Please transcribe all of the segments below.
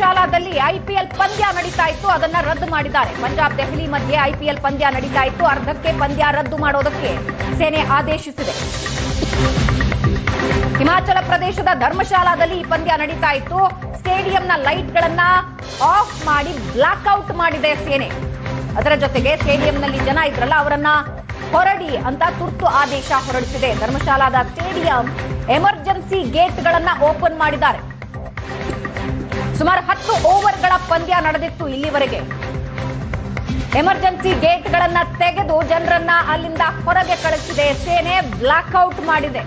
ಧರ್ಮಶಾಲಾದಲ್ಲಿ IPL ಪಂದ್ಯ ನಡೀತಾ ಇತ್ತು, ಅದನ್ನ ರದ್ದು ಮಾಡಿದ್ದಾರೆ. ಪಂಜಾಬ್, ದೆಹಲಿ ಮಧ್ಯೆ ಐಪಿಎಲ್ ಪಂದ್ಯ ನಡೀತಾ ಇತ್ತು, ಅರ್ಧಕ್ಕೆ ಪಂದ್ಯ ರದ್ದು ಮಾಡೋದಕ್ಕೆ ಸೇನೆ ಆದೇಶಿಸಿದೆ. ಹಿಮಾಚಲ ಪ್ರದೇಶದ ಧರ್ಮಶಾಲಾದಲ್ಲಿ ಈ ಪಂದ್ಯ ನಡೀತಾ ಇತ್ತು. ಸ್ಟೇಡಿಯಂನ ಲೈಟ್ಗಳನ್ನ ಆಫ್ ಮಾಡಿ ಬ್ಲಾಕ್ಔಟ್ ಮಾಡಿದೆ ಸೇನೆ. ಅದರ ಜೊತೆಗೆ ಸ್ಟೇಡಿಯಂನಲ್ಲಿ ಜನ ಇದ್ರಲ್ಲ, ಅವರನ್ನ ಹೊರಡಿ ಅಂತ ತುರ್ತು ಆದೇಶ ಹೊರಡಿಸಿದೆ. ಧರ್ಮಶಾಲಾದ ಸ್ಟೇಡಿಯಂ ಎಮರ್ಜೆನ್ಸಿ ಗೇಟ್ಗಳನ್ನ ಓಪನ್ ಮಾಡಿದ್ದಾರೆ. ಸುಮಾರು ಹತ್ತು ಓವರ್ಗಳ ಪಂದ್ಯ ನಡೆದಿತ್ತು ಇಲ್ಲಿವರೆಗೆ. ಎಮರ್ಜೆನ್ಸಿ ಗೇಟ್ಗಳನ್ನ ತೆಗೆದು ಜನರನ್ನ ಅಲ್ಲಿಂದ ಹೊರಗೆ ಕಳಿಸಿದೆ. ಸೇನೆ ಬ್ಲಾಕ್ಔಟ್ ಮಾಡಿದೆ.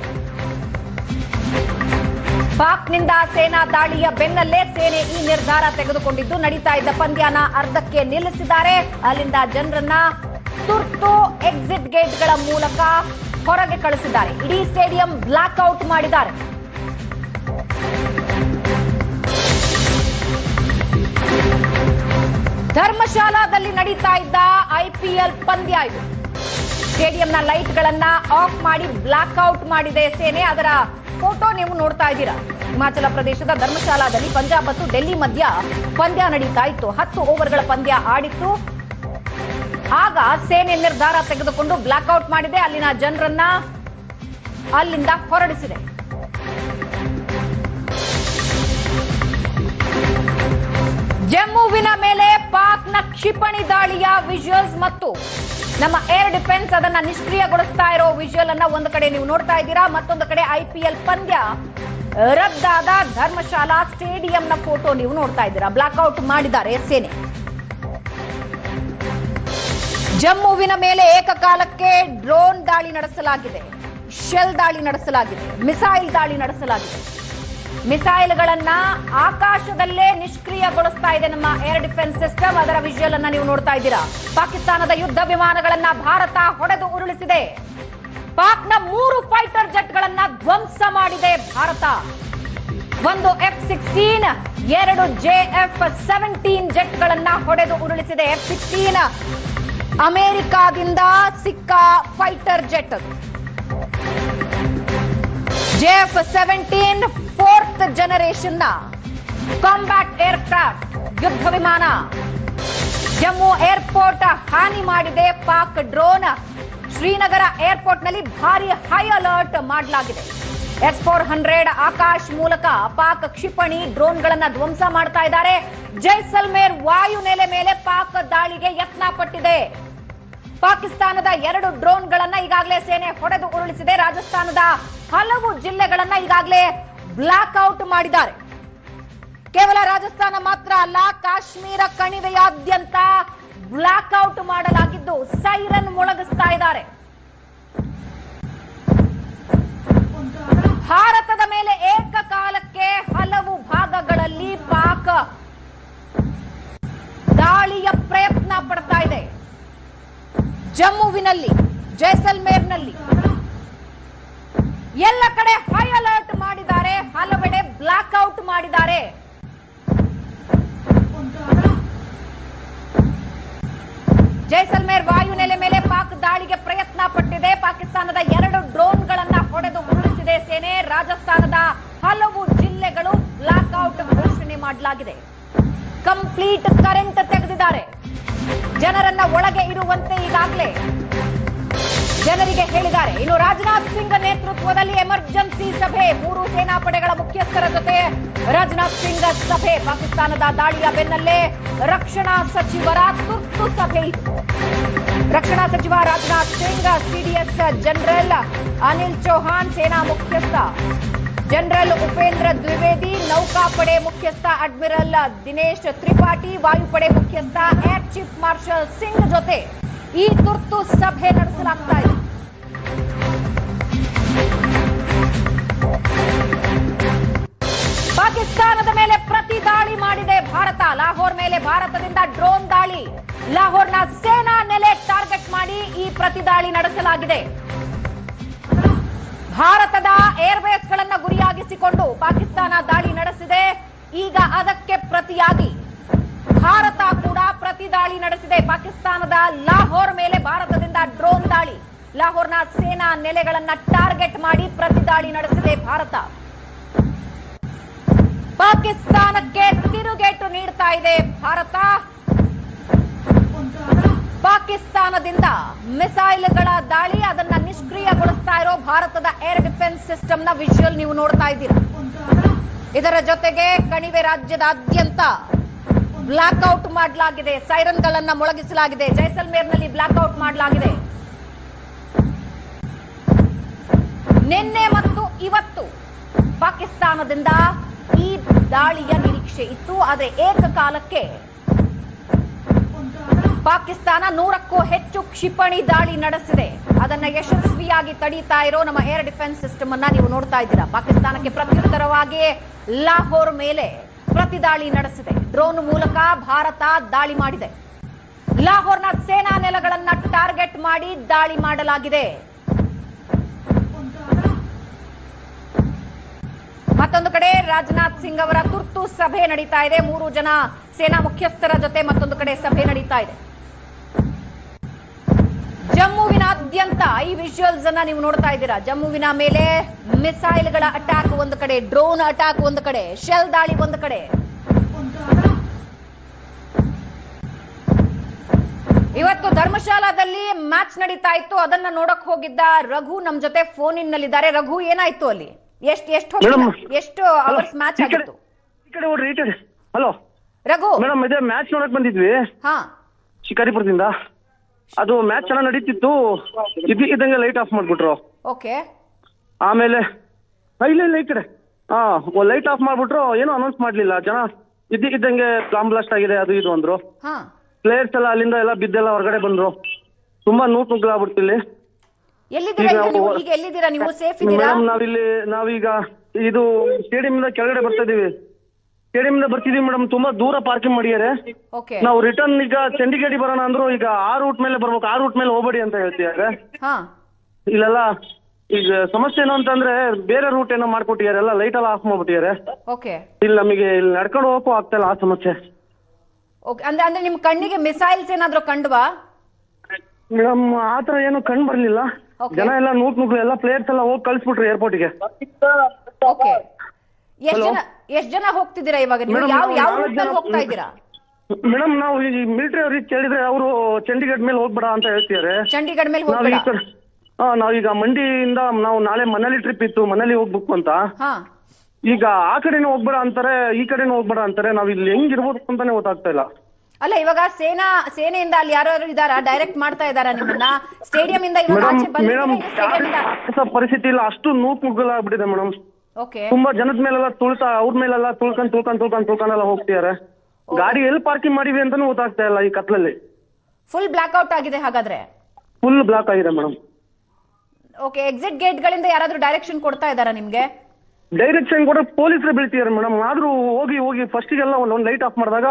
ಪಾಕ್ನಿಂದ ಸೇನಾ ದಾಳಿಯ ಬೆನ್ನಲ್ಲೇ ಸೇನೆ ಈ ನಿರ್ಧಾರ ತೆಗೆದುಕೊಂಡಿದ್ದು, ನಡೀತಾ ಇದ್ದ ಪಂದ್ಯನ ಅರ್ಧಕ್ಕೆ ನಿಲ್ಲಿಸಿದ್ದಾರೆ. ಅಲ್ಲಿಂದ ಜನರನ್ನ ತುರ್ತು ಎಕ್ಸಿಟ್ ಗೇಟ್ಗಳ ಮೂಲಕ ಹೊರಗೆ ಕಳಿಸಿದ್ದಾರೆ. ಇಡೀ ಸ್ಟೇಡಿಯಂ ಬ್ಲಾಕ್ಔಟ್ ಮಾಡಿದ್ದಾರೆ. ಧರ್ಮಶಾಲಾದಲ್ಲಿ ನಡೀತಾ ಇದ್ದ ಐಪಿಎಲ್ ಪಂದ್ಯ ಇದು. ಸ್ಟೇಡಿಯಂನ ಲೈಟ್ಗಳನ್ನ ಆಫ್ ಮಾಡಿ ಬ್ಲಾಕ್ಔಟ್ ಮಾಡಿದೆ ಸೇನೆ. ಅದರ ಫೋಟೋ ನೀವು ನೋಡ್ತಾ ಇದ್ದೀರಾ? ಹಿಮಾಚಲ ಪ್ರದೇಶದ ಧರ್ಮಶಾಲಾದಲ್ಲಿ ಪಂಜಾಬ್ ಮತ್ತು ಡೆಲ್ಲಿ ಮಧ್ಯ ಪಂದ್ಯ ನಡೀತಾ ಇತ್ತು. ಹತ್ತು ಓವರ್ಗಳ ಪಂದ್ಯ ಆಡಿತ್ತು. ಆಗ ಸೇನೆ ನಿರ್ಧಾರ ತೆಗೆದುಕೊಂಡು ಬ್ಲಾಕ್ಔಟ್ ಮಾಡಿದೆ. ಅಲ್ಲಿನ ಜನರನ್ನ ಅಲ್ಲಿಂದ ಹೊರಡಿಸಿದೆ. ಜಮ್ಮುವಿನ ಮೇಲೆ ಕ್ಷಿಪಣಿ ದಾಳಿಯ ವಿಜುವಲ್ಸ್ ಮತ್ತು ನಮ್ಮ ಏರ್ ಡಿಫೆನ್ಸ್ ಅದನ್ನ ನಿಷ್ಕ್ರಿಯಗೊಳಿಸ್ತಾ ಇರೋ ವಿಜುವಲ್ ಅನ್ನ ಒಂದು ಕಡೆ ನೀವು ನೋಡ್ತಾ ಇದ್ದೀರಾ, ಮತ್ತೊಂದು ಕಡೆ ಐಪಿಎಲ್ ಪಂದ್ಯ ರದ್ದಾದ ಧರ್ಮಶಾಲಾ ಸ್ಟೇಡಿಯಂನ ಫೋಟೋ ನೀವು ನೋಡ್ತಾ ಇದ್ದೀರಾ. ಬ್ಲಾಕ್ಔಟ್ ಮಾಡಿದ್ದಾರೆ ಸೇನೆ. ಜಮ್ಮುವಿನ ಮೇಲೆ ಏಕಕಾಲಕ್ಕೆ ಡ್ರೋನ್ ದಾಳಿ ನಡೆಸಲಾಗಿದೆ. ಶೆಲ್ ದಾಳಿ ನಡೆಸಲಾಗಿದೆ. ಮಿಸೈಲ್ ದಾಳಿ ನಡೆಸಲಾಗಿದೆ. ಮಿಸೈಲ್ಗಳನ್ನ ಆಕಾಶದಲ್ಲೇ ನಿಷ್ಕ್ರಿಯಗೊಳಿಸ್ತಾ ಇದೆ ನಮ್ಮ ಏರ್ ಡಿಫೆನ್ಸ್ ಸಿಸ್ಟಮ್. ಅದರ ವಿಜುವಲ್ ಅನ್ನ ನೀವು ನೋಡ್ತಾ ಇದ್ದೀರಾ. ಪಾಕಿಸ್ತಾನದ ಯುದ್ಧ ವಿಮಾನಗಳನ್ನ ಭಾರತ ಹೊಡೆದು ಉರುಳಿಸಿದೆ. ಪಾಕ್ನ ಮೂರು ಫೈಟರ್ ಜೆಟ್ಗಳನ್ನ ಧ್ವಂಸ ಮಾಡಿದೆ ಭಾರತ. ಒಂದು ಎಫ್ ಸಿಕ್ಸ್ಟೀನ್ ಎರಡು ಜೆ ಎಫ್ ಸೆವೆಂಟೀನ್ ಜೆಟ್ಗಳನ್ನ ಹೊಡೆದು ಉರುಳಿಸಿದೆ. ಎಫ್ ಸಿಕ್ಸ್ಟೀನ್ ಅಮೆರಿಕಾದಿಂದ ಸಿಕ್ಕ ಫೈಟರ್ ಜೆಟ್. ಜೆಎಫ್ ಸೆವೆಂಟೀನ್ ಜನರೇಷನ್ನ ಕಾಂಬ್ಯಾಟ್ ಏರ್ಕ್ರಾಫ್ಟ್ ಯುದ್ಧ ವಿಮಾನ ಜಮ್ಮು ಏರ್ಪೋರ್ಟ್ ಹಾನಿ ಮಾಡಿದೆ. ಪಾಕ್ ಡ್ರೋನ್ ಶ್ರೀನಗರ ಏರ್ಪೋರ್ಟ್ನಲ್ಲಿ ಭಾರಿ ಹೈ ಅಲರ್ಟ್ ಮಾಡಲಾಗಿದೆ. ಎಸ್ ಫೋರ್ ಹಂಡ್ರೆಡ್ ಆಕಾಶ್ ಮೂಲಕ ಪಾಕ್ ಕ್ಷಿಪಣಿ ಡ್ರೋನ್ಗಳನ್ನ ಧ್ವಂಸ ಮಾಡ್ತಾ ಇದ್ದಾರೆ. ಜೈಸಲ್ಮೇರ್ ವಾಯು ನೆಲೆ ಮೇಲೆ ಪಾಕ್ ದಾಳಿಗೆ ಯತ್ನ ಪಟ್ಟಿದೆ. ಪಾಕಿಸ್ತಾನದ ಎರಡು ಡ್ರೋನ್ಗಳನ್ನ ಈಗಾಗಲೇ ಸೇನೆ ಹೊಡೆದು ಉರುಳಿಸಿದೆ. ರಾಜಸ್ಥಾನದ ಹಲವು ಜಿಲ್ಲೆಗಳನ್ನ ಈಗಾಗಲೇ ಬ್ಲಾಕ್ ಔಟ್ ಮಾಡಿದ್ದಾರೆ. ಕೇವಲ ರಾಜಸ್ಥಾನ ಮಾತ್ರ ಅಲ್ಲ, ಕಾಶ್ಮೀರ ಕಣಿವೆಯಾದ್ಯಂತ ಬ್ಲಾಕ್ ಔಟ್ ಮಾಡಲಾಗಿದ್ದು ಸೈರನ್ ಮೊಳಗಿಸ್ತಾ ಇದ್ದಾರೆ. ಭಾರತದ ಮೇಲೆ ಏಕಕಾಲಕ್ಕೆ ಹಲವು ಭಾಗಗಳಲ್ಲಿ ಪಾಕ ದಾಳಿಯ ಪ್ರಯತ್ನ ಪಡ್ತಾ ಇದೆ. ಜಮ್ಮುವಿನಲ್ಲಿ, ಜೈಸಲ್ಮೇರ್ನಲ್ಲಿ ಎಲ್ಲ ಕಡೆ ಹೈ ಅಲರ್ಟ್ ಮಾಡಿದ್ದಾರೆ. ಹಲವೆಡೆ ಬ್ಲಾಕ್ಔಟ್ ಮಾಡಿದ್ದಾರೆ. ಜೈಸಲ್ಮೇರ್ ವಾಯುನೆಲೆ ಮೇಲೆ ಪಾಕ್ ದಾಳಿಗೆ ಪ್ರಯತ್ನ ಪಟ್ಟಿದೆ. ಪಾಕಿಸ್ತಾನದ ಎರಡು ಡ್ರೋನ್ಗಳನ್ನ ಹೊಡೆದು ಉರುಳಿಸಿದೆ ಸೇನೆ. ರಾಜಸ್ಥಾನದ ಹಲವು ಜಿಲ್ಲೆಗಳು ಬ್ಲಾಕ್ ಔಟ್ ಘೋಷಣೆ ಮಾಡಲಾಗಿದೆ. ಕಂಪ್ಲೀಟ್ ಕರೆಂಟ್ ತೆಗೆದಿದ್ದಾರೆ. ಜನರನ್ನ ಒಳಗೆ ಇರುವಂತೆ ಈಗಾಗಲೇ ಜನರಿಗೆ ಹೇಳಿದ್ದಾರೆ. ಇನ್ನು ರಾಜನಾಥ್ ಸಿಂಗ್ ನೇತೃತ್ವದಲ್ಲಿ ಎಮರ್ಜೆನ್ಸಿ ಸಭೆ. ಮೂರು ಸೇನಾಪಡೆಗಳ ಮುಖ್ಯಸ್ಥರ ಜೊತೆ ರಾಜನಾಥ್ ಸಿಂಗ್ ಸಭೆ. ಪಾಕಿಸ್ತಾನದ ದಾಳಿಯ ಬೆನ್ನಲ್ಲೇ ರಕ್ಷಣಾ ಸಚಿವರ ತುರ್ತು ಸಭೆ ಇತ್ತು. ರಕ್ಷಣಾ ಸಚಿವ ರಾಜನಾಥ್ ಸಿಂಗ್, ಸಿಡಿಎಸ್ ಜನರಲ್ ಅನಿಲ್ ಚೌಹಾಣ್ ಸೇನಾ ಮುಖ್ಯಸ್ಥ. ಜನರಲ್ ಉಪೇಂದ್ರ ದ್ವಿವೇದಿ, ನೌಕಾಪಡೆ ಮುಖ್ಯಸ್ಥ ಅಡ್ಮಿರಲ್ ದಿನೇಶ್ ತ್ರಿಪಾಠಿ, ವಾಯುಪಡೆ ಮುಖ್ಯಸ್ಥ ಏರ್ ಚೀಫ್ ಮಾರ್ಷಲ್ ಸಿಂಗ್ ಜೊತೆ ಈ ತುರ್ತು ಸಭೆ ನಡೆಸಲಾಗ್ತಾ ಪಾಕಿಸ್ತಾನದ ಮೇಲೆ ಪ್ರತಿ ದಾಳಿ ಮಾಡಿದೆ ಭಾರತ. ಲಾಹೋರ್ ಮೇಲೆ ಭಾರತದಿಂದ ಡ್ರೋನ್ ದಾಳಿ. ಲಾಹೋರ್ನ ಸೇನಾ ನೆಲೆ ಟಾರ್ಗೆಟ್ ಮಾಡಿ ಈ ಪ್ರತಿ ದಾಳಿ ನಡೆಸಲಾಗಿದೆ. ಭಾರತದ ಏರ್ಬೇಸ್ಗಳನ್ನು ಗುರಿಯಾಗಿಸಿಕೊಂಡು ಪಾಕಿಸ್ತಾನ ದಾಳಿ ನಡೆಸಿದೆ. ಈಗ ಅದಕ್ಕೆ ಪ್ರತಿಯಾಗಿ ಭಾರತ ಕೂಡ ಪ್ರತಿ ದಾಳಿ ನಡೆಸಿದೆ. ಪಾಕಿಸ್ತಾನದ ಲಾಹೋರ್ ಮೇಲೆ ಭಾರತದಿಂದ ಡ್ರೋನ್ ದಾಳಿ. ಲಾಹೋರ್ನ ಸೇನಾ ನೆಲೆಗಳನ್ನ ಟಾರ್ಗೆಟ್ ಮಾಡಿ ಪ್ರತಿ ದಾಳಿ ನಡೆಸಿದೆ ಭಾರತ. ಪಾಕಿಸ್ತಾನಕ್ಕೆ ತಿರುಗೇಟು ನೀಡ್ತಾ ಇದೆ ಭಾರತ. ಪಾಕಿಸ್ತಾನದಿಂದ ಮಿಸೈಲ್ಗಳ ದಾಳಿ ಅದನ್ನ ನಿಷ್ಕ್ರಿಯಗೊಳಿಸ್ತಾ ಇರೋ ಭಾರತದ ಏರ್ ಡಿಫೆನ್ಸ್ ಸಿಸ್ಟಮ್ನ ವಿಜುವಲ್ ನೀವು ನೋಡ್ತಾ ಇದ್ದೀರಾ. ಇದರ ಜೊತೆಗೆ ಕಣಿವೆ ರಾಜ್ಯದಾದ್ಯಂತ ಬ್ಲಾಕ್ಔಟ್ ಮಾಡಲಾಗಿದೆ. ಸೈರನ್ಗಳನ್ನ ಮೊಳಗಿಸಲಾಗಿದೆ. ಜೈಸಲ್ಮೇರ್ನಲ್ಲಿ ಬ್ಲಾಕ್ಔಟ್ ಮಾಡಲಾಗಿದೆ. ನಿನ್ನೆ ಮತ್ತು ಇವತ್ತು ಪಾಕಿಸ್ತಾನದಿಂದ ಈ ದಾಳಿಯ ನಿರೀಕ್ಷೆ ಇತ್ತು, ಆದರೆ ಏಕಕಾಲಕ್ಕೆ ಪಾಕಿಸ್ತಾನ ನೂರಕ್ಕೂ ಹೆಚ್ಚು ಕ್ಷಿಪಣಿ ದಾಳಿ ನಡೆಸಿದೆ. ಅದನ್ನ ಯಶಸ್ವಿಯಾಗಿ ತಡೀತಾ ಇರೋ ನಮ್ಮ ಏರ್ ಡಿಫೆನ್ಸ್ ಸಿಸ್ಟಮ್ ಅನ್ನ ನೀವು ನೋಡ್ತಾ ಇದ್ದೀರಾ. ಪಾಕಿಸ್ತಾನಕ್ಕೆ ಪ್ರತ್ಯುತ್ತರವಾಗಿ ಲಾಹೋರ್ ಮೇಲೆ ಪ್ರತಿ ದಾಳಿ ನಡೆಸಿದೆ. ಡ್ರೋನ್ ಮೂಲಕ ಭಾರತ ದಾಳಿ ಮಾಡಿದೆ. ಲಾಹೋರ್ನ ಸೇನಾ ನೆಲೆಗಳನ್ನ ಟಾರ್ಗೆಟ್ ಮಾಡಿ ದಾಳಿ ಮಾಡಲಾಗಿದೆ. ಮತ್ತೊಂದು ಕಡೆ ರಾಜನಾಥ್ ಸಿಂಗ್ ಅವರ ತುರ್ತು ಸಭೆ ನಡೀತಾ ಇದೆ. ಮೂರು ಜನ ಸೇನಾ ಮುಖ್ಯಸ್ಥರ ಜೊತೆ ಮತ್ತೊಂದು ಕಡೆ ಸಭೆ ನಡೀತಾ ಇದೆ. ಜಮ್ಮುವಿನಾದ್ಯಂತ ಈ ವಿಜುವಲ್ಸ್ ಅನ್ನ ನೀವು ನೋಡ್ತಾ ಇದ್ದೀರಾ? ಜಮ್ಮುವಿನ ಮೇಲೆ ಮಿಸೈಲ್ಗಳ ಅಟ್ಯಾಕ್ ಒಂದು ಕಡೆ ಡ್ರೋನ್ ಅಟ್ಯಾಕ್ ಒಂದು ಕಡೆ ಶೆಲ್ ದಾಳಿ ಒಂದು ಕಡೆ. ಇವತ್ತು ಧರ್ಮಶಾಲಾದಲ್ಲಿ ಮ್ಯಾಚ್ ನಡೀತಾ ಇತ್ತು. ಅದನ್ನ ನೋಡಕ್ ಹೋಗಿದ್ದ ರಘು ನಮ್ ಜೊತೆ ಫೋನ್ ಇನ್ ನಲ್ಲಿದ್ದಾರೆ. ರಘು, ಏನಾಯ್ತು ಅಲ್ಲಿ? ಎಷ್ಟು ಎಷ್ಟು ಎಷ್ಟು ಅವರ್ಸ್ ಮ್ಯಾಚ್ ಆಗಿತ್ತು? ಈ ಕಡೆ ನೋಡ್ರಿ ಈ ಕಡೆ. ಹಲೋ? ರಘು. ಮೇಡಮ್ ಇದೇ ಮ್ಯಾಚ್ ನೋಡಕ್ ಬಂದಿದ್ವಿ. ಹಾ. ಶಿಕಾರಿಪುರದಿಂದ. ಅದು ಮ್ಯಾಚ್ ಚೆನ್ನಾಗಿ ನಡೀತಿತ್ತು. ಇದ್ದಂಗೆ ಲೈಟ್ ಆಫ್ ಮಾಡ್ಬಿಟ್ರು. ಓಕೆ. ಆಮೇಲೆ ಇಲ್ಲ ಇಲ್ಲ ಈ ಕಡೆ. ಹಾ ಲೈಟ್ ಆಫ್ ಮಾಡ್ಬಿಟ್ರು. ಏನೂ ಅನೌನ್ಸ್ ಮಾಡ್ಲಿಲ್ಲ. ಜನ ಇದ್ದಕ್ಕಿದ್ದಂಗೆ ಬಾಂಬ್ ಬ್ಲಾಸ್ಟ್ ಆಗಿದೆ ಅದು ಇದು ಅಂದ್ರು. ಪ್ಲೇಯರ್ಸ್ ಎಲ್ಲ ಅಲ್ಲಿಂದ ಎಲ್ಲ ಬಿದ್ದೆಲ್ಲ ಹೊರಗಡೆ ಬಂದ್ರು. ತುಂಬಾ ಇಲ್ಲಿ. ಎಲ್ಲಿದ್ದೀರಾ ಈಗ ಈಗ ನೀವು? ನಾವು- ಈಗ ಎಲ್ಲಿದ್ದೀರಾ? ನೀವು ಸೇಫ್ ಇದ್ದೀರಾ? ಮೇಡಮ್ ನಾವಿಲ್ಲಿ ನಾವೀಗ ಇದು ಸ್ಟೇಡಿಯಂ ಇಂದ ಕೆಳಗಡೆ ಬರ್ತಾ ಇದೀವಿ ಸ್ಟೇಡಿಯಂ ಇಂದ ಬರ್ತಿದೀವಿ ಮೇಡಮ್. ತುಂಬಾ ದೂರ ಪಾರ್ಕಿಂಗ್ ಮಾಡಿದ್ದಾರೆ. ಓಕೆ. ನಾವು ರಿಟರ್ನ್ ಈಗ ಚಂಡಿಗೇಡಿ ಬರೋಣ ಅಂದ್ರು ಈಗ ಆ ರೂಟ್ ಮೇಲೆ ಬರ್ಬೇಕು. ಆ ರೂಟ್ ಮೇಲೆ ಹೋಗ್ಬೇಡಿ ಅಂತ ಹೇಳ್ತಿದ್ದಾರೆ ಹಾ. ಇಲ್ಲೆಲ್ಲ ಈಗ ಸಮಸ್ಯೆ ಏನು ಅಂತಂದ್ರೆ ಬೇರೆ ರೂಟ್ ಏನೋ ಮಾಡ್ಕೊಟ್ಟಿದ್ದಾರೆ. ಎಲ್ಲ ಲೈಟ್ ಎಲ್ಲ ಆಫ್ ಮಾಡ್ಬಿಟ್ಟಿದ್ದಾರೆ. ಓಕೆ. ಇಲ್ಲಿ ನಮಗೆ ಇಲ್ಲಿ ನಡ್ಕೊಂಡು ಹೋಗಕ್ಕೂ ಆಗ್ತಾ ಇಲ್ಲ ಆ ಸಮಸ್ಯೆ. ಓಕೆ. ಅಂದ್ರೆ ಅಂದ್ರೆ ನಿಮ್ ಕಣ್ಣಿಗೆ ಮಿಸೈಲ್ಸ್ ಏನಾದ್ರೂ ಕಂಡ್ವಾ? ಮೇಡಮ್ ಆತರ ಥರ ಏನು ಕಂಡು ಬರ್ಲಿಲ್ಲ. ಜನ ಎಲ್ಲ ನೂಕ್ ನೂಕ್ ಎಲ್ಲ ಪ್ಲೇಯರ್ಸ್ ಎಲ್ಲ ಹೋಗಿ ಕಳ್ಸ್ಬಿಟ್ರು ಏರ್ಪೋರ್ಟ್ಗೆ ಓಕೆ ಎಷ್ಟ್ ಜನ ಎಷ್ಟ್ ಜನ ಹೋಗ್ತಿದ್ದೀರಾ ಇವಾಗ? ನೀವು ಯಾವ ಯಾವ ಹೋಗ್ತಾ ಇದ್ದೀರಾ? ಮೇಡಮ್ ನಾವು ಈ ಮಿಲಿಟರಿ ಅವ್ರಿಗೆ ಕೇಳಿದ್ರೆ ಅವರು ಚಂಡೀಗಢ ಮೇಲೆ ಹೋಗ್ಬೇಡ ಅಂತ ಹೇಳ್ತಿದ್ದಾರೆ. ಚಂಡೀಗಢ ಮೇಲೆ ನಾವ್ ಈ ಹೋಗ್ಬೇಡ ಕಡೆ ಹಾ ನಾವೀಗ ಮಂಡಿಯಿಂದ ನಾವು ನಾಳೆ ಮನೇಲಿ ಟ್ರಿಪ್ ಇತ್ತು ಮನೇಲಿ ಹೋಗ್ಬೇಕು ಅಂತ. ಹಾ. ಈಗ ಆ ಕಡೆನೂ ಹೋಗ್ಬೇಡ ಅಂತಾರೆ ಈ ಕಡೆನೂ ಹೋಗ್ಬೇಡ ಅಂತಾರೆ. ನಾವ್ ಇಲ್ಲಿ ಹೆಂಗಿರ್ಬೋದು ಅಂತಾನೆ ಗೊತ್ತಾಗ್ತಾ ಇಲ್ಲ. ಅಲ್ಲ ಇವಾಗ ಸೇನಾ ಸೇನೆಯಿಂದ ಅಲ್ಲಿ ಯಾರು ಇದಾರಾ ಡೈರೆಕ್ಟ್ ಮಾಡ್ತಾ ಇದಾರಾ ನಿಮ್ಮನ್ನ? ಸ್ಟೇಡಿಯಂ ಇಂದ ಪರಿಸ್ಥಿತಿ ಇಲ್ಲ. ಅಷ್ಟು ನೂಕ್ ನುಗ್ಗಲಾಗ್ಬಿಟ್ಟಿದೆ ಮೇಡಮ್ ತುಂಬಾ ಜನದ ಮೇಲೆಲ್ಲ ತುಳ್ತಾ ಅವ್ರ ಮೇಲೆಲ್ಲ ತುಳ್ಕೊಂಡ್ ತುಳ್ಕೊಂಡ್ ತುಳ್ಕೊಂಡ್ ತುಳ್ಕೊಂಡೆಲ್ಲ ಹೋಗ್ತಿದಾರೆ. ಗಾಡಿ ಎಲ್ಲಿ ಪಾರ್ಕಿಂಗ್ ಮಾಡಿವಿ ಅಂತಾನೂ ಗೊತ್ತಾಗ್ತಾ ಇಲ್ಲ ಈ ಕತ್ಲಲ್ಲಿ. ಫುಲ್ ಬ್ಲಾಕ್ ಔಟ್ ಆಗಿದೆ ಹಾಗಾದ್ರೆ? ಫುಲ್ ಬ್ಲಾಕ್ ಆಗಿದೆ ಮೇಡಮ್ ಓಕೆ ಎಕ್ಸಿಟ್ ಗೇಟ್ ಗಳಿಂದ ಯಾರಾದ್ರೂ ಡೈರೆಕ್ಷನ್ ಕೊಡ್ತಾ ಇದಾರಾ ನಿಮ್ಗೆ? ಡೈರೆಕ್ಷನ್ ಕೂಡ ಪೊಲೀಸರು ಬೀಳ್ತಿದಾರೆ ಮೇಡಮ್ ಆದ್ರೂ ಹೋಗಿ ಹೋಗಿ ಫಸ್ಟಿಗೆಲ್ಲ ಒಂದ್ ಲೈಟ್ ಆಫ್ ಮಾಡಿದಾಗ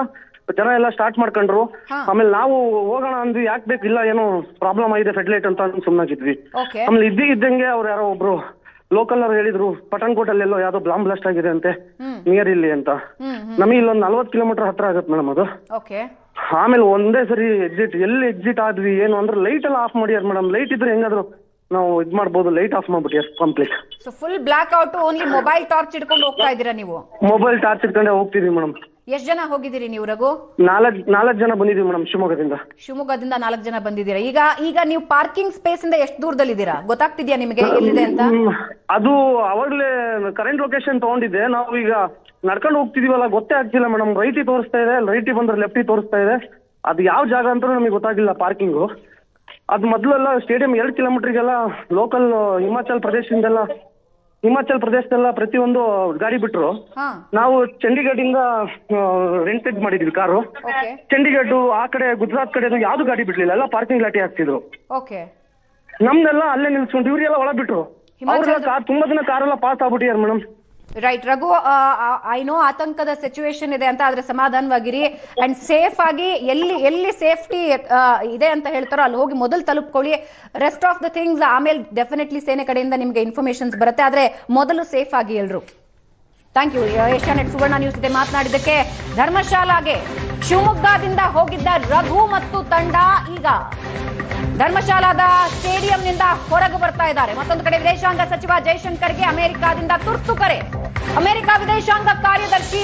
ಜನ ಎಲ್ಲ ಸ್ಟಾರ್ಟ್ ಮಾಡ್ಕೊಂಡ್ರು. ಆಮೇಲೆ ನಾವು ಹೋಗೋಣ ಅಂದ್ವಿ ಯಾಕೆ ಬೇಕು ಇಲ್ಲ ಏನೋ ಪ್ರಾಬ್ಲಮ್ ಆಗಿದೆ ಫೆಡ್ಲೈಟ್ ಅಂತ ಸುಮ್ಮನಾಗಿದ್ವಿ ಆಮೇಲೆ ಇದ್ದಿ ಇದ್ದಂಗೆ ಅವ್ರು ಯಾರೋ ಒಬ್ರು ಲೋಕಲ್ ಅವ್ರು ಹೇಳಿದ್ರು ಪಠಾಣ್ಕೋಟಲ್ಲೆಲ್ಲೋ ಯಾವ್ದೋ ಬ್ಲಾಮ್ ಬ್ಲಾಸ್ಟ್ ಆಗಿದೆ ಅಂತೆ ನಿಯರ್ ಇಲ್ಲಿ ಅಂತ. ನಮಗೆ ಇಲ್ಲೊಂದು ನಲ್ವತ್ತು ಕಿಲೋಮೀಟರ್ ಹತ್ರ ಆಗುತ್ತೆ ಮೇಡಮ್ ಅದು. ಆಮೇಲೆ ಒಂದೇ ಸರಿ ಎಕ್ಸಿಟ್ ಎಲ್ಲಿ ಎಕ್ಸಿಟ್ ಆದ್ವಿ ಏನು ಅಂದ್ರೆ ಲೈಟ್ ಎಲ್ಲ ಆಫ್ ಮಾಡ್ಯಾರ ಮೇಡಮ್ ಲೈಟ್ ಇದ್ರೆ ಹೆಂಗಾದ್ರು ನಾವು ಇದ್ ಮಾಡ್ಬೋದು light off ಮಾಡ್ಬಿಟ್ಟಿಯಾರ complete so full blackout only mobile torch ಇಟ್ಕೊಂಡು ಹೋಗ್ತಾ ಇದ್ದೀರಾ ನೀವು? ಮೊಬೈಲ್ ಟಾರ್ಚ್ ಇಟ್ಕೊಂಡೆ ಹೋಗ್ತಿದೀವಿ ಮೇಡಮ್ ಎಷ್ಟ್ ಜನ ಹೋಗಿದ್ದೀರಿ ನೀವು ರಘು? ನಾಲ್ಕು ನಾಲ್ಕು ಜನ ಬಂದಿದೀವಿ ಮೇಡಮ್ ಶಿವಮೊಗ್ಗದಿಂದ. ಶಿವಮೊಗ್ಗದಿಂದ ನಾಲ್ಕು ಜನ ಬಂದಿದ್ದೀರಾ? ಈಗ ಈಗ ನೀವು ಪಾರ್ಕಿಂಗ್ ಸ್ಪೇಸ್ ಇಂದ ಎಷ್ಟು ದೂರದಲ್ಲಿದ್ದೀರಾ? ಗೊತ್ತಾಗ್ತಿದ್ಯಾ ನಿಮಗೆ ಎಲ್ಲಿದೆ ಅಂತ? ಹ್ಮ್. ಅದು ಅವಾಗಲೇ ಕರೆಂಟ್ ಲೊಕೇಶನ್ ತಗೊಂಡಿದ್ದೆ. ನಾವು ಈಗ ನಡ್ಕೊಂಡು ಹೋಗ್ತಿದೀವಲ್ಲ ಗೊತ್ತೇ ಆಗ್ತಿಲ್ಲ ಮೇಡಮ್. ರೈಟಿ ತೋರಿಸ್ತಾ ಇದೆ ರೈಟಿ ಬಂದ್ರೆ ಲೆಫ್ಟಿ ತೋರಿಸ್ತಾ ಇದೆ. ಅದು ಯಾವ ಜಾಗ ಅಂತ ನಮಗೆ ಗೊತ್ತಾಗಿಲ್ಲ ಪಾರ್ಕಿಂಗು ಅದು ಮೊದ್ಲೆಲ್ಲ ಸ್ಟೇಡಿಯಂ ಎರಡ್ ಕಿಲೋಮೀಟರ್ಗೆಲ್ಲ ಲೋಕಲ್ ಹಿಮಾಚಲ್ ಪ್ರದೇಶದಿಂದೆಲ್ಲ ಹಿಮಾಚಲ್ ಪ್ರದೇಶದೆಲ್ಲ ಪ್ರತಿಯೊಂದು ಗಾಡಿ ಬಿಟ್ರು ನಾವು ನಾವು ಇಂದ ರೆಂಟೆಡ್ ಮಾಡಿದ್ವಿ ಕಾರು. ಚಂಡಿಗಢ ಚಂಡೀಗಢ ಆ ಕಡೆ ಗುಜರಾತ್ ಕಡೆ ಯಾವ್ದು ಗಾಡಿ ಬಿಡ್ಲಿಲ್ಲ. ಎಲ್ಲ ಪಾರ್ಕಿಂಗ್ ಲಾಟಿ ಹಾಕ್ತಿದ್ರು ಓಕೆ ನಮ್ದೆಲ್ಲ ಅಲ್ಲೇ ನಿಲ್ಸ್ಕೊಂಡು ಇವ್ರೆಲ್ಲ ಒಳಗ್ ಬಿಟ್ರು. ಅವ್ರೆಲ್ಲ ಕಾರ್ ತುಂಬಾ ದಿನ ಕಾರೆಲ್ಲ pass ಆಗ್ಬಿಟ್ಟಿದಾರೆ madam right Raghu I know ಆತಂಕದ ಸಿಚುವೇಶನ್ ಇದೆ ಅಂತ, ಆದ್ರೆ ಸಮಾಧಾನವಾಗಿರಿ. ಅಂಡ್ ಸೇಫ್ ಆಗಿ ಎಲ್ಲಿ ಎಲ್ಲಿ ಸೇಫ್ಟಿ ಇದೆ ಅಂತ ಹೇಳ್ತಾರೋ ಅಲ್ಲಿ ಹೋಗಿ ಮೊದಲು ತಲುಪ್ಕೊಳ್ಳಿ. ರೆಸ್ಟ್ ಆಫ್ ದ ಥಿಂಗ್ಸ್ ಆಮೇಲೆ ಡೆಫಿನೆಟ್ಲಿ ಸೇನೆ ಕಡೆಯಿಂದ ನಿಮಗೆ ಇನ್ಫಾರ್ಮೇಶನ್ಸ್ ಬರುತ್ತೆ. ಆದ್ರೆ ಮೊದಲು ಸೇಫ್ ಆಗಿ ಎಲ್ರು. Thank you Asianet Suvarna news ಜೊತೆ ಮಾತನಾಡಿದ್ದಕ್ಕೆ ಧರ್ಮಶಾಲಾಗೆ ಶಿವಮೊಗ್ಗದಿಂದ ಹೋಗಿದ್ದ ರಘು ಮತ್ತು ತಂಡ ಈಗ ಧರ್ಮಶಾಲಾದ ಸ್ಟೇಡಿಯಂನಿಂದ ಹೊರಗೆ ಬರ್ತಾ ಇದ್ದಾರೆ. ಮತ್ತೊಂದು ಕಡೆ ವಿದೇಶಾಂಗ ಸಚಿವ ಜೈಶಂಕರ್ಗೆ ಅಮೆರಿಕಾದಿಂದ ತುರ್ತು ಕರೆ. ಅಮೆರಿಕ ವಿದೇಶಾಂಗ ಕಾರ್ಯದರ್ಶಿ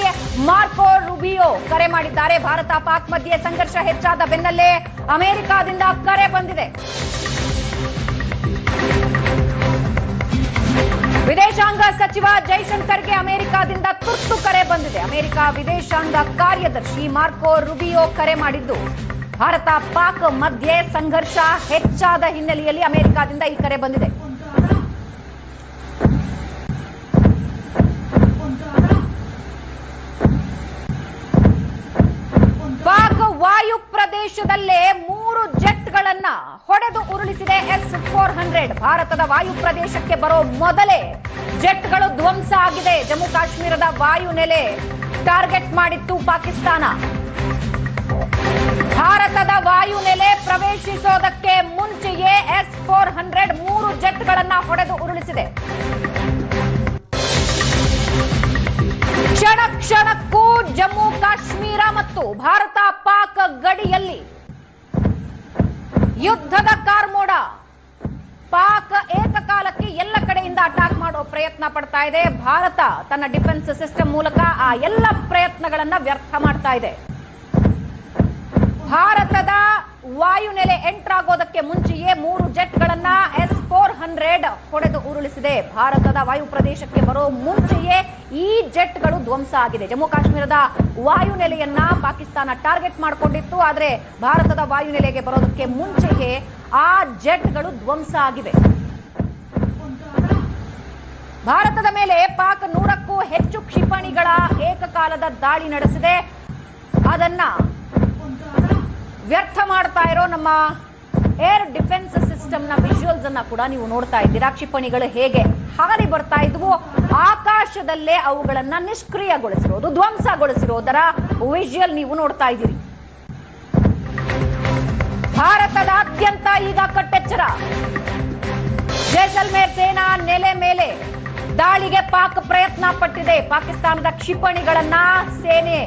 ಮಾರ್ಕೋ ರುಬಿಯೋ ಕರೆ ಮಾಡಿದ್ದಾರೆ. ಭಾರತ ಪಾಕ್ ಮಧ್ಯೆ ಸಂಘರ್ಷ ಹೆಚ್ಚಾದ ಬೆನ್ನಲ್ಲೇ ಅಮೆರಿಕಾದಿಂದ ಕರೆ ಬಂದಿದೆ. ವಿದೇಶಾಂಗ ಸಚಿವ ಜೈಶಂಕರ್ಗೆ ಅಮೆರಿಕಾದಿಂದ ತುರ್ತು ಕರೆ ಬಂದಿದೆ. ಅಮೆರಿಕ ವಿದೇಶಾಂಗ ಕಾರ್ಯದರ್ಶಿ ಮಾರ್ಕೋ ರುಬಿಯೋ ಕರೆ ಮಾಡಿದ್ದು. ಭಾರತ ಪಾಕ್ ಮಧ್ಯೆ ಸಂಘರ್ಷ ಹೆಚ್ಚಾದ ಹಿನ್ನೆಲೆಯಲ್ಲಿ ಅಮೆರಿಕಾದಿಂದ ಈ ಕರೆ ಬಂದಿದೆ. ಪಾಕ್ ವಾಯು ಪ್ರದೇಶದಲ್ಲೇ ಮೂರು ಜೆಟ್ಗಳನ್ನ ಹೊಡೆದು ಉರುಳಿಸಿದೆ ಎಸ್ ಫೋರ್ ಹಂಡ್ರೆಡ್. ಭಾರತದ ವಾಯು ಪ್ರದೇಶಕ್ಕೆ ಬರೋ ಮೊದಲೇ ಜೆಟ್ಗಳು ಧ್ವಂಸ ಆಗಿದೆ. ಜಮ್ಮು ಕಾಶ್ಮೀರದ ವಾಯು ನೆಲೆ ಟಾರ್ಗೆಟ್ ಮಾಡಿತ್ತು ಪಾಕಿಸ್ತಾನ. ಭಾರತದ ವಾಯುನೆಲೆ ಪ್ರವೇಶಿಸೋದಕ್ಕೆ ಮುಂಚೆಯೇ ಎಸ್ ಫೋರ್ ಹಂಡ್ರೆಡ್ ಮೂರು ಜೆಟ್ಗಳನ್ನ ಹೊಡೆದು ಉರುಳಿಸಿದೆ. ಕ್ಷಣ ಕ್ಷಣಕ್ಕೂ ಜಮ್ಮು, ಕಾಶ್ಮೀರ ಮತ್ತು ಭಾರತ ಪಾಕ್ ಗಡಿಯಲ್ಲಿ ಯುದ್ಧದ ಕಾರ್ಮೋಡ. ಪಾಕ್ ಏಕಕಾಲಕ್ಕೆ ಎಲ್ಲ ಕಡೆಯಿಂದ ಅಟ್ಯಾಕ್ ಮಾಡೋ ಪ್ರಯತ್ನ ಪಡ್ತಾ ಇದೆ. ಭಾರತ ತನ್ನ ಡಿಫೆನ್ಸ್ ಸಿಸ್ಟಮ್ ಮೂಲಕ ಆ ಎಲ್ಲ ಪ್ರಯತ್ನಗಳನ್ನ ವ್ಯರ್ಥ ಮಾಡ್ತಾ ಇದೆ. ಭಾರತದ ವಾಯುನೆಲೆ ಎಂಟರ್ ಆಗೋದಕ್ಕೆ ಮುಂಚೆಯೇ ಮೂರು ಜೆಟ್ಗಳನ್ನ ಎಸ್ ಫೋರ್ ಹಂಡ್ರೆಡ್ ಹೊಡೆದು ಉರುಳಿಸಿದೆ. ಭಾರತದ ವಾಯು ಪ್ರದೇಶಕ್ಕೆ ಬರೋ ಮುಂಚೆಯೇ ಈ ಜೆಟ್ಗಳು ಧ್ವಂಸ ಆಗಿದೆ. ಜಮ್ಮು ಕಾಶ್ಮೀರದ ವಾಯುನೆಲೆಯನ್ನ ಪಾಕಿಸ್ತಾನ ಟಾರ್ಗೆಟ್ ಮಾಡಿಕೊಂಡಿತ್ತು. ಆದ್ರೆ ಭಾರತದ ವಾಯುನೆಲೆಗೆ ಬರೋದಕ್ಕೆ ಮುಂಚೆಯೇ ಆ ಜೆಟ್ಗಳು ಧ್ವಂಸ ಆಗಿವೆ. ಭಾರತದ ಮೇಲೆ ಪಾಕ್ ನೂರಕ್ಕೂ ಹೆಚ್ಚು ಕ್ಷಿಪಣಿಗಳ ಏಕಕಾಲದ ದಾಳಿ ನಡೆಸಿದೆ. ಅದನ್ನ ವ್ಯರ್ಥ ಮಾಡ್ತಾ ಇರೋ ನಮ್ಮ ಏರ್ ಡಿಫೆನ್ಸ್ ಸಿಸ್ಟಮ್ನ ವಿಜುವಲ್ಸ್ ಅನ್ನ ಕೂಡ ನೀವು ನೋಡ್ತಾ ಇದ್ದೀರಾ. ಕ್ಷಿಪಣಿಗಳು ಹೇಗೆ ಹಾರಿ ಬರ್ತಾ ಇದ್ವು, ಆಕಾಶದಲ್ಲೇ ಅವುಗಳನ್ನ ನಿಷ್ಕ್ರಿಯಗೊಳಿಸಿರೋದು, ಧ್ವಂಸಗೊಳಿಸಿರೋದರ ವಿಜುವಲ್ ನೀವು ನೋಡ್ತಾ ಇದ್ದೀರಿ. ಭಾರತದ ಅತ್ಯಂತ ಈಗ ಕಟ್ಟೆಚ್ಚರ. ಜೈಸಲ್ಮೇರ್ ಸೇನಾ ನೆಲೆ ಮೇಲೆ ದಾಳಿಗೆ ಪಾಕ್ ಪ್ರಯತ್ನ ಪಟ್ಟಿದೆ ಪಾಕಿಸ್ತಾನದ ಕ್ಷಿಪಣಿಗಳನ್ನ ಸೇನೆ.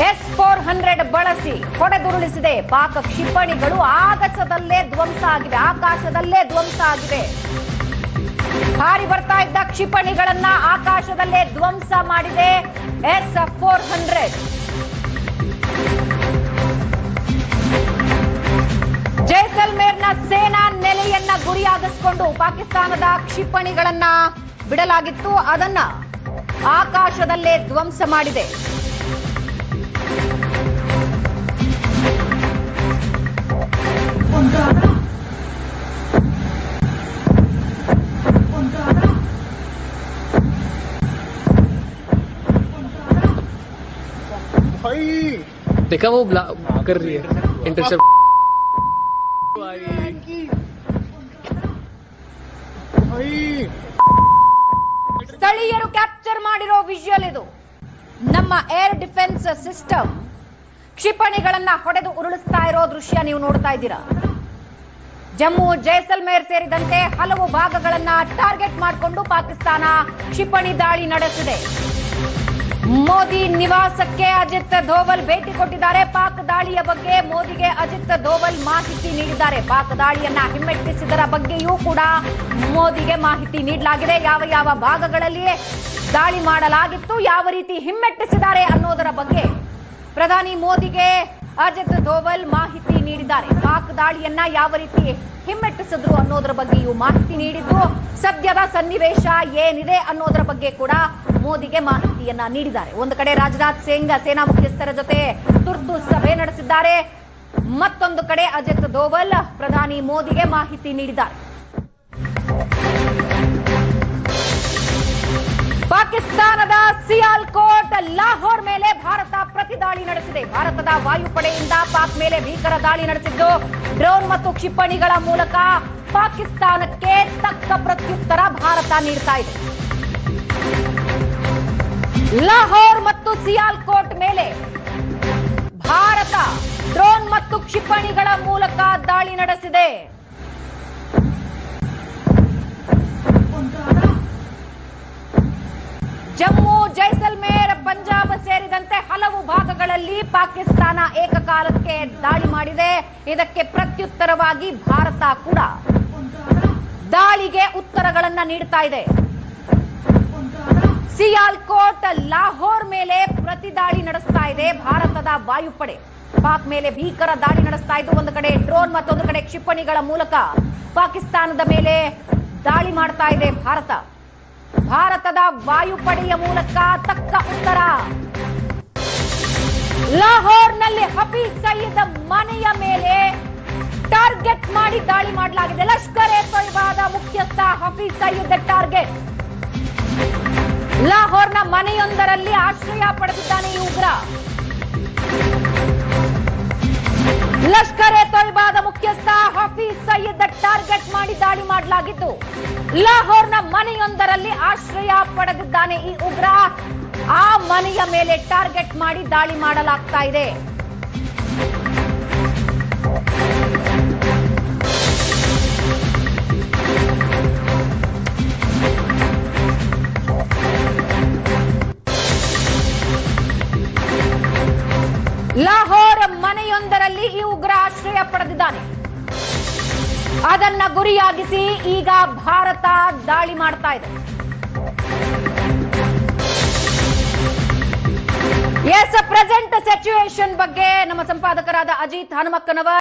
ಎಸ್ ಫೋರ್ ಹಂಡ್ರೆಡ್ ಬಳಸಿ ಹೊಡೆದುರುಳಿಸಿದೆ ಪಾಕ ಕ್ಷಿಪಣಿಗಳು ಆಗಸದಲ್ಲೇ ಧ್ವಂಸ ಆಗಿದೆ. ಆಕಾಶದಲ್ಲೇ ಧ್ವಂಸ ಆಗಿದೆ. ಹಾರಿ ಬರ್ತಾ ಇದ್ದ ಕ್ಷಿಪಣಿಗಳನ್ನ ಆಕಾಶದಲ್ಲೇ ಧ್ವಂಸ ಮಾಡಿದೆ ಎಸ್ ಫೋರ್ ಹಂಡ್ರೆಡ್. ಜೈಸಲ್ಮೇರ್ನ ಸೇನಾ ನೆಲೆಯನ್ನ ಗುರಿಯಾಗಿಸಿಕೊಂಡು ಪಾಕಿಸ್ತಾನದ ಕ್ಷಿಪಣಿಗಳನ್ನ ಬಿಡಲಾಗಿತ್ತು. ಅದನ್ನ ಆಕಾಶದಲ್ಲೇ ಧ್ವಂಸ ಮಾಡಿದೆ. देखा वो ब्ला कर रही है इंटरसेप्ट भाई ಸ್ಥಳೀಯರು ಕ್ಯಾಪ್ಚರ್ ಮಾಡಿರೋ ವಿಜುವಲ್ ಇದು ನಮ್ಮ ಏರ್ ಡಿಫೆನ್ಸ್ ಸಿಸ್ಟಮ್ ಕ್ಷಿಪಣಿಗಳನ್ನ ಹೊಡೆದು ಉರುಳಿಸ್ತಾ ಇರೋ ದೃಶ್ಯ ನೀವು ನೋಡ್ತಾ ಇದ್ದೀರಾ ಜಮ್ಮು ಜೈಸಲ್ಮೇರ್ ಸೇರಿದಂತೆ ಹಲವು ಭಾಗಗಳನ್ನ ಟಾರ್ಗೆಟ್ ಮಾಡಿಕೊಂಡು ಪಾಕಿಸ್ತಾನ ಕ್ಷಿಪಣಿ ದಾಳಿ ನಡೆಸಿದೆ ಮೋದಿ ನಿವಾಸಕ್ಕೆ ಅಜಿತ್ ಧೋವಲ್ ಭೇಟಿ ಕೊಟ್ಟಿದ್ದಾರೆ. ಪಾಕ್ ದಾಳಿಯ ಬಗ್ಗೆ ಮೋದಿಗೆ ಅಜಿತ್ ಧೋವಲ್ ಮಾಹಿತಿ ನೀಡಿದ್ದಾರೆ. ಪಾಕ್ ದಾಳಿಯನ್ನ ಹಿಮ್ಮೆಟ್ಟಿಸಿದರ ಬಗ್ಗೆಯೂ ಕೂಡ ಮೋದಿಗೆ ಮಾಹಿತಿ ನೀಡಲಾಗಿದೆ. ಯಾವ ಯಾವ ಭಾಗಗಳಲ್ಲಿ ದಾಳಿ ಮಾಡಲಾಗಿತ್ತು, ಯಾವ ರೀತಿ ಹಿಮ್ಮೆಟ್ಟಿಸಿದ್ದಾರೆ ಅನ್ನೋದರ ಬಗ್ಗೆ ಪ್ರಧಾನಿ ಮೋದಿಗೆ ಅಜಿತ್ ದೋವಲ್ ಮಾಹಿತಿ ನೀಡಿದ್ದಾರೆ. ಪಾಕ್ ದಾಳಿಯನ್ನ ಯಾವ ರೀತಿ ಹಿಮ್ಮೆಟ್ಟಿಸಿದ್ರು ಅನ್ನೋದ್ರ ಬಗ್ಗೆಯೂ ಮಾಹಿತಿ ನೀಡಿದ್ದು, ಸದ್ಯದ ಸನ್ನಿವೇಶ ಏನಿದೆ ಅನ್ನೋದರ ಬಗ್ಗೆ ಕೂಡ ಮೋದಿಗೆ ಮಾಹಿತಿಯನ್ನ ನೀಡಿದ್ದಾರೆ. ಒಂದು ಕಡೆ ರಾಜನಾಥ್ ಸಿಂಗ್ ಸೇನಾ ಮುಖ್ಯಸ್ಥರ ಜೊತೆ ತುರ್ತು ಸಭೆ ನಡೆಸಿದ್ದಾರೆ. ಮತ್ತೊಂದು ಕಡೆ ಅಜಿತ್ ದೋವಲ್, ಪ್ರಧಾನಿ ಮೋದಿಗೆ ಮಾಹಿತಿ ನೀಡಿದ್ದಾರೆ. ಪಾಕಿಸ್ತಾನದ ಸಿಯಾಲ್ಕೋಟ್ ಲಾಹೋರ್ ಮೇಲೆ ಭಾರತ ಪ್ರತಿದಾಳಿ ನಡೆಸಿದೆ. ಭಾರತದ ವಾಯುಪಡೆಯಿಂದ ಪಾಕ್ ಮೇಲೆ ಭೀಕರ ದಾಳಿ ನಡೆಸಿದ್ದು. ಡ್ರೋನ್ ಮತ್ತು ಕ್ಷಿಪಣಿಗಳ ಮೂಲಕ ಪಾಕಿಸ್ತಾನಕ್ಕೆ ತಕ್ಕ ಪ್ರತ್ಯುತ್ತರ ಭಾರತ ನೀಡ್ತಾ ಇದೆ. ಲಾಹೋರ್ ಮತ್ತು ಸಿಯಾಲ್ಕೋಟ್ ಮೇಲೆ ಭಾರತ ಡ್ರೋನ್ ಮತ್ತು ಕ್ಷಿಪಣಿಗಳ ಮೂಲಕ ದಾಳಿ ನಡೆಸಿದೆ. ಜಮ್ಮು, ಜೈಸಲ್ಮೇರ್, ಪಂಜಾಬ್ ಸೇರಿದಂತೆ ಹಲವು ಭಾಗಗಳಲ್ಲಿ ಪಾಕಿಸ್ತಾನ ಏಕಕಾಲಕ್ಕೆ ದಾಳಿ ಮಾಡಿದೆ. ಇದಕ್ಕೆ ಪ್ರತ್ಯುತ್ತರವಾಗಿ ಭಾರತ ಕೂಡ ದಾಳಿಗೆ ಉತ್ತರಗಳನ್ನ ನೀಡ್ತಾ ಇದೆ. ಸಿಯಾಲ್ಕೋಟ್ ಲಾಹೋರ್ ಮೇಲೆ ಪ್ರತಿ ದಾಳಿ ನಡೆಸ್ತಾ ಇದೆ. ಭಾರತದ ವಾಯುಪಡೆ, ಪಾಕ್ ಮೇಲೆ ಭೀಕರ ದಾಳಿ ನಡೆಸ್ತಾ ಇದ್ದು, ಒಂದು ಕಡೆ ಡ್ರೋನ್ ಮತ್ತೊಂದು ಕಡೆ ಕ್ಷಿಪಣಿಗಳ ಮೂಲಕ ಪಾಕಿಸ್ತಾನದ ಮೇಲೆ ದಾಳಿ ಮಾಡ್ತಾ ಇದೆ ಭಾರತ. ಭಾರತದ ವಾಯುಪಡೆಯ ಮೂಲಕ ತಕ್ಕ ಉತ್ತರ. ಲಾಹೋರ್ನಲ್ಲಿ ಹಫೀಜ್ ಸಯೀದ್ ಮನೆಯ ಮೇಲೆ ಟಾರ್ಗೆಟ್ ಮಾಡಿ ದಾಳಿ ಮಾಡಲಾಗಿದೆ. ಲಷ್ಕರ್ ಎ ತೊಯ್ಬಾದ ಮುಖ್ಯಸ್ಥ ಹಫೀಜ್ ಸಯೀದ್ ಟಾರ್ಗೆಟ್. ಲಾಹೋರ್ನ ಮನೆಯೊಂದರಲ್ಲಿ ಆಶ್ರಯ ಪಡೆದಿದ್ದಾನೆ ಈ ಉಗ್ರ. ಲಷ್ಕರ್ ಎ ತೊಯ್ಬಾದ ಮುಖ್ಯಸ್ಥ ಹಫೀಸ್ ಸಯೀದ್ ಟಾರ್ಗೆಟ್ ಮಾಡಿ ದಾಳಿ ಮಾಡಲಾಗಿದ್ದು ಲಾಹೋರ್ನ ಮನೆಯೊಂದರಲ್ಲಿ ಆಶ್ರಯ ಪಡೆದಿದ್ದಾನೆ ಈ ಉಗ್ರ. ಆ ಮನೆಯ ಮೇಲೆ ಟಾರ್ಗೆಟ್ ಮಾಡಿ ದಾಳಿ ಮಾಡಲಾಗ್ತಾ ಇದೆ. ಈಗ ಭಾರತ ದಾಳಿ ಮಾಡ್ತಾ ಇದೆ. ಎಸ್ ಪ್ರೆಸೆಂಟ್ ಸಿಚುವೇಶನ್ ಬಗ್ಗೆ ನಮ್ಮ ಸಂಪಾದಕರಾದ ಅಜಿತ್ ಹನುಮಕ್ಕನವರ್